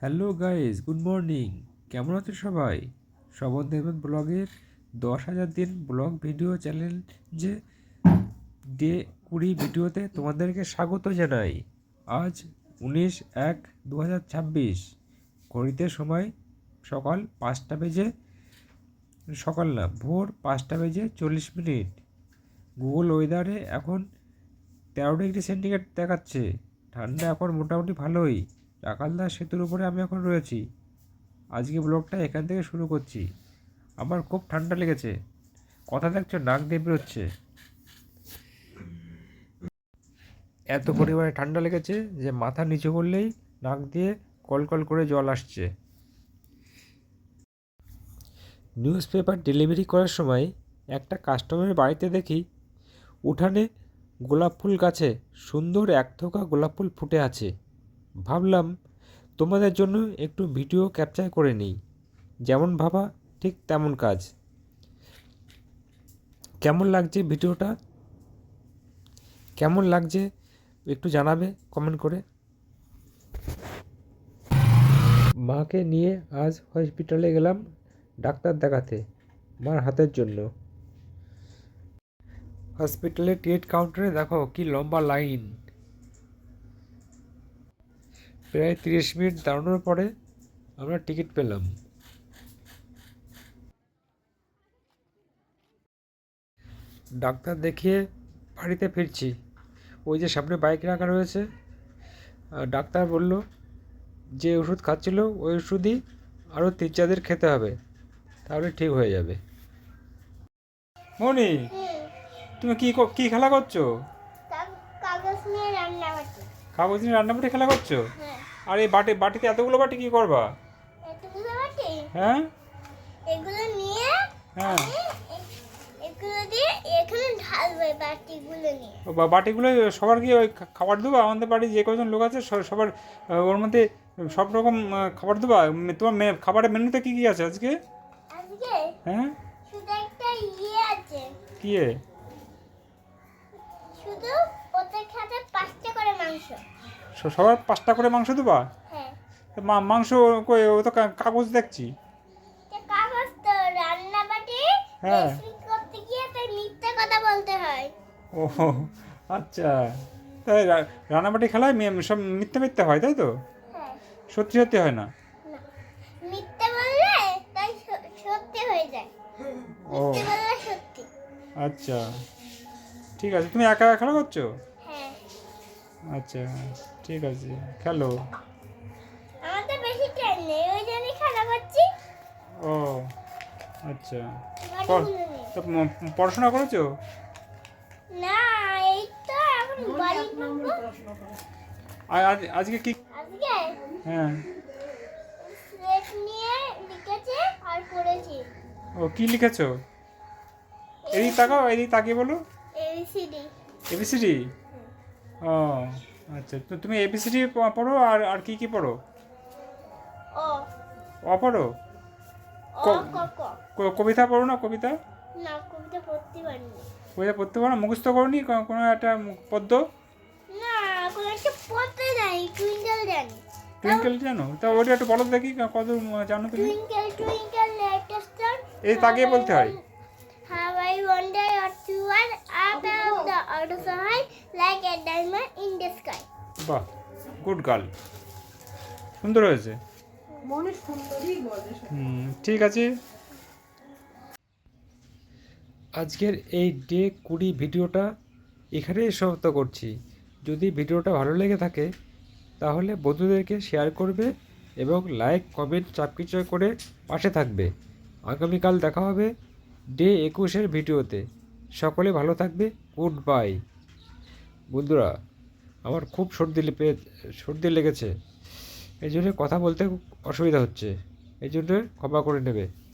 Hello guys good morning কেমন আছো সবাই? শবন দেবন ব্লগের দশ হাজার দিন ব্লগ ভিডিও চ্যালেঞ্জে ডে কুড়ি ভিডিওতে তোমাদেরকে স্বাগত জানাই। আজ উনিশ এক দু হাজার ছাব্বিশ। ঘড়িতে সময় সকাল পাঁচটা বেজে সকাল না, ভোর পাঁচটা বেজে চল্লিশ মিনিট। গুগল ওয়েদারে এখন তেরো ডিগ্রি সেন্টিগ্রেড দেখাচ্ছে। ঠান্ডা এখন মোটামুটি ভালোই। টাকালদা সেতুর উপরে আমি এখন রয়েছি। আজকে ব্লগটা এখান থেকে শুরু করছি। আমার খুব ঠান্ডা লেগেছে। কথা দেখছ, নাক দিয়ে বেরোচ্ছে। এত পরিমাণে ঠান্ডা লেগেছে যে মাথা নিচু করলেই নাক দিয়ে কল কল করে জল আসছে। নিউজ পেপার ডেলিভারি করার সময় একটা কাস্টমারের বাড়িতে দেখি, উঠানে গোলাপ ফুল গাছে সুন্দর এক থোকা গোলাপ ফুল ফুটে আছে। ভাবলাম, তোমাদের জন্য একটু ভিডিও ক্যাপচার করে নিই। যেমন ভাবা, ঠিক তেমন কাজ। কেমন লাগছে ভিডিওটা? কেমন লাগছে একটু জানাবে কমেন্ট করে। মাকে নিয়ে আজ হসপিটালে গেলাম ডাক্তার দেখাতে, মার হাতের জন্য। হসপিটালে টিকিট কাউন্টারে দেখো কি লম্বা লাইন। প্রায় তিরিশ মিনিট দাঁড়ানোর পরে আমরা টিকিট পেলাম। ডাক্তার দেখিয়ে বাড়িতে ফিরছি। ওই যে সামনে বাইক রাখা রয়েছে। ডাক্তার বলল, যে ওষুধ খাচ্ছিল, ওই ওষুধই আরও তিন চার খেতে হবে, তাহলে ঠিক হয়ে যাবে। মনি তুমি কি ক- খেলা করছ? কাগজ নিয়ে রান্না করছি। কাগজ নিয়ে রান্নাবাটি খেলা করছ? হ্যাঁ। আর এই বাটি বাটিতে এতগুলো বাটি কি করবা? এতগুলো বাটি? হ্যাঁ? এগুলো নিয়ে হ্যাঁ। এগুলো দিয়ে এখানে ঢালবো বাটিগুলো নিয়ে। বাটিগুলো সবার কি ওই খাবার দেবো? আমাদের বাড়ি যে কজন লোক আছে সবার ওর মধ্যে সব রকম খাবার দেবা? তোমার খাবারের মেনুতে কি কি আছে আজকে? আজকে হ্যাঁ? শুধু একটা ইয়ে আছে। কি এ? শুধু প্রত্যেক খাতে পাঁচটা করে মাংস স- সবার পাঁচটা করে মাংস দেবা? হ্যাঁ। তো মাংস কই ও তো কাগজ দেখছি। কাগজ তো রান্না বাটি হ্যাঁ। করতে গিয়ে তো মিথ্যে কথা বলতে হয়। ও আচ্ছা। তাই রা- রান্নাবাটি খেলায় মে- সব মিথ্যে মিথ্যে হয় তাই তো? হ্যাঁ। সত্যি সত্যি হয় না? না। মিথ্যে বললে তাই সত্যি হয়ে যায়। ও। মিথ্যে বললে সত্যি। আচ্ছা। ঠিক আছে তুমি একা একা খেলা করছ? হ্যাঁ। আচ্ছা। ঠিক আছে খেলো। আমার বেশি টাইম নেই ওই জন্যই খেলা করছি। ও আচ্ছা। তো পড়াশোনা করেছ? না এই তো এখন বাড়ি আর আজ আজকে কি আজকে? হ্যাঁ। স্লেট নিয়ে লিখেছে আর পড়েছি। ও কি লিখেছো? এদিক তাকাও এদিক তাকিয়ে বলো। এবিসিডি এবিসিডি ও। আচ্ছা তো তুমি এবিসিডি পড়ো আর আর কি কি পড়ো? ও অ পড়ো? কবিতা পড়ো না কবিতা? না কবিতা পড়তে পারিনি। কবিতা পড়তে পারো মুখস্থ করনি? কোনো একটা পদ্য? না কোনো একটা পড়তে জানি টুইঙ্কেল জানি। টুইঙ্কেল জানো? তা ওটা একটু বলো দেখি কত জানো তুমি? টুইঙ্কেল টুইঙ্কেল লিটল স্টার এই তাকিয়ে বলতে হয়। Are up above the outer sky like a diamond in the sky. বাহ গুড গার্ল সুন্দর হয়েছে। মনে ঠিক আছে। আজকের এই ডে কুড়ি ভিডিওটা এখানেই সমাপ্ত করছি। যদি ভিডিওটা ভালো লেগে থাকে তাহলে বন্ধুদেরকে শেয়ার করবে এবং লাইক কমেন্ট চাপকিচয় করে পাশে থাকবে। আগামীকাল দেখা হবে ডে একুশের ভিডিওতে। সকলে ভালো থাকবে। গুড বাই বন্ধুরা, আমার খুব সর্দি লেপে সর্দি লেগেছে। এই জন্য কথা বলতে অসুবিধা হচ্ছে। এই জন্য ক্ষমা করে নেবে।